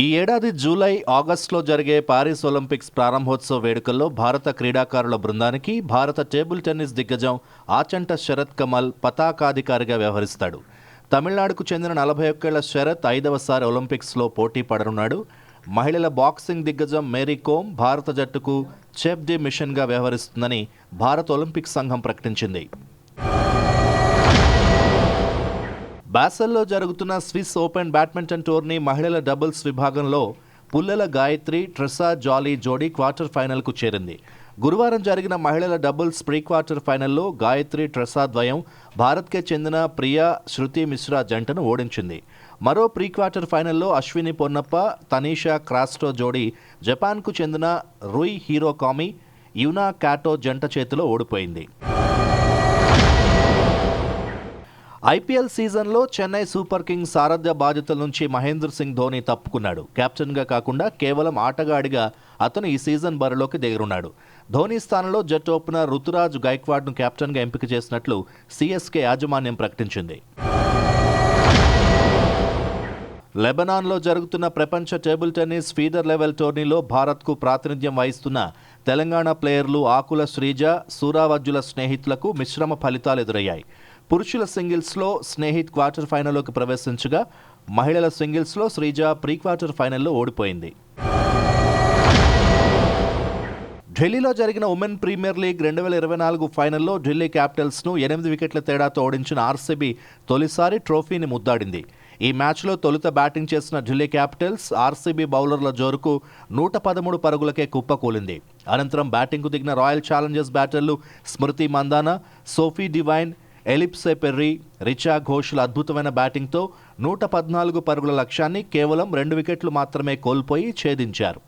ఈ ఏడాది జూలై ఆగస్టులో జరిగే పారిస్ ఒలింపిక్స్ ప్రారంభోత్సవ వేడుకల్లో భారత క్రీడాకారుల బృందానికి భారత టేబుల్ టెన్నిస్ దిగ్గజం ఆచంట శరత్ కమల్ పతాకాధికారిగా వ్యవహరిస్తాడు. తమిళనాడుకు చెందిన నలభై ఒక్కేళ్ళ శరత్ ఐదవసారి ఒలింపిక్స్లో పోటీ పడనున్నాడు. మహిళల బాక్సింగ్ దిగ్గజం మేరీ కోమ్ భారత జట్టుకు చెఫ్ డి మిషన్గా వ్యవహరిస్తుందని భారత ఒలింపిక్ సంఘం ప్రకటించింది. బాసల్లో జరుగుతున్న స్విస్ ఓపెన్ బ్యాడ్మింటన్ టోర్నీ మహిళల డబుల్స్ విభాగంలో పుల్లెల గాయత్రి ట్రెసా జాలీ జోడీ క్వార్టర్ ఫైనల్కు చేరింది. గురువారం జరిగిన మహిళల డబుల్స్ ప్రీ క్వార్టర్ ఫైనల్లో గాయత్రి ట్రెసా ద్వయం భారత్కే చెందిన ప్రియా శృతి మిశ్రా జంటను ఓడించింది. మరో ప్రీ క్వార్టర్ ఫైనల్లో అశ్విని పొన్నప్ప తనీషా క్రాస్టో జోడీ జపాన్కు చెందిన రుయ్ హీరో కామి యునా కాటో జంట చేతిలో ఓడిపోయింది. ఐపీఎల్ సీజన్లో చెన్నై సూపర్ కింగ్స్ సారథ్య బాధ్యతల నుంచి మహేంద్ర సింగ్ ధోని తప్పుకున్నాడు. కెప్టెన్గా కాకుండా కేవలం ఆటగాడిగా అతను ఈ సీజన్ బరిలోకి దిగరున్నాడు. ధోని స్థానంలో జట్ ఓపెనర్ రుతురాజ్ గైక్వాడ్ను కెప్టెన్గా ఎంపిక చేసినట్లు సీఎస్కే యాజమాన్యం ప్రకటించింది. లెబనాన్లో జరుగుతున్న ప్రపంచ టేబుల్ టెన్నిస్ ఫీడర్ లెవెల్ టోర్నీలో భారత్కు ప్రాతినిధ్యం వహిస్తున్న తెలంగాణ ప్లేయర్లు ఆకుల శ్రీజ సూరావజ్జుల స్నేహితులకు మిశ్రమ ఫలితాలు ఎదురయ్యాయి. పురుషుల సింగిల్స్లో స్నేహిత్ క్వార్టర్ ఫైనల్లోకి ప్రవేశించగా మహిళల సింగిల్స్లో శ్రీజ ప్రీ క్వార్టర్ ఫైనల్లో ఓడిపోయింది. ఢిల్లీలో జరిగిన ఉమెన్ ప్రీమియర్ లీగ్ రెండు వేల ఇరవై నాలుగు ఫైనల్లో ఢిల్లీ క్యాపిటల్స్ను ఎనిమిది వికెట్ల తేడాతో ఓడించిన ఆర్సీబీ తొలిసారి ట్రోఫీని ముద్దాడింది. ఈ మ్యాచ్లో తొలుత బ్యాటింగ్ చేసిన ఢిల్లీ క్యాపిటల్స్ ఆర్సీబీ బౌలర్ల జోరుకు నూట పదమూడు పరుగులకే కుప్పకూలింది అనంతరం బ్యాటింగ్కు దిగిన royal Challengers బ్యాటర్లు Smriti Mandhana Sophie Devine Ellyse Perry Richa ఘోష్ల అద్భుతమైన బ్యాటింగ్తో నూట పద్నాలుగు పరుగుల లక్ష్యాన్ని కేవలం రెండు వికెట్లు మాత్రమే కోల్పోయి ఛేదించారు.